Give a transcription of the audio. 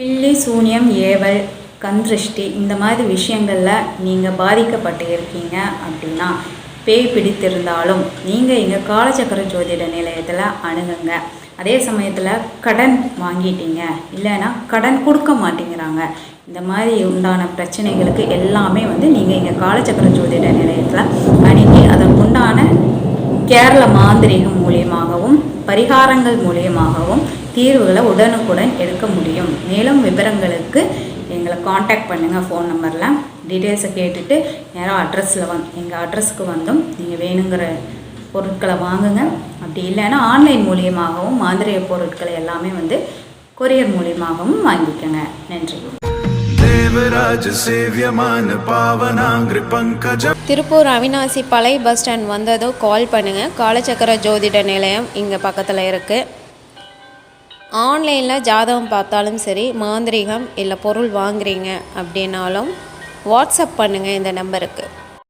பில்லி சூனியம் ஏவல் கந்திருஷ்டி இந்த மாதிரி விஷயங்களில் நீங்கள் பாதிக்கப்பட்டு இருக்கீங்க அப்படின்னா பேய் பிடித்திருந்தாலும் நீங்கள் எங்கள் காலச்சக்கர ஜோதிட நிலையத்தில் அணுகுங்க. அதே சமயத்தில் கடன் வாங்கிட்டீங்க. இல்லைன்னா கடன் கொடுக்க மாட்டேங்கிறாங்க. இந்த மாதிரி உண்டான பிரச்சனைகளுக்கு எல்லாமே வந்து நீங்கள் எங்கள் காலச்சக்கர ஜோதிட நிலையத்தில் அணுகி அதற்குண்டான கேரள மாந்திரீகம் மூலியமாகவும் பரிகாரங்கள் மூலியமாகவும் தீர்வுகளை உடனுக்குடன் எடுக்க முடியும். மேலும் விவரங்களுக்கு எங்களை காண்டாக்ட் பண்ணுங்கள் ஃபோன் நம்பரில் டீட்டெயில்ஸை கேட்டுட்டு நேராக அட்ரஸில் வந் எங்கள் அட்ரஸுக்கு வந்தும் நீங்கள் வேணுங்கிற பொருட்களை வாங்குங்க. அப்படி இல்லைன்னா ஆன்லைன் மூலியமாகவும் மாந்திரிய பொருட்களை எல்லாமே வந்து கொரியர் மூலியமாகவும் வாங்கிக்கோங்க. நன்றி. திருப்பூர் அவினாசி பழைய பஸ் ஸ்டாண்ட் வந்ததும் கால் பண்ணுங்கள் காலச்சக்கர ஜோதிட நிலையம் இங்கே பக்கத்தில் இருக்குது ஆன்லைனில் ஜாதகம் பார்த்தாலும் சரி மாந்திரீகம் இல்லை பொருள் வாங்குறீங்க அப்படின்னாலும் வாட்ஸ்அப் பண்ணுங்கள் இந்த நம்பருக்கு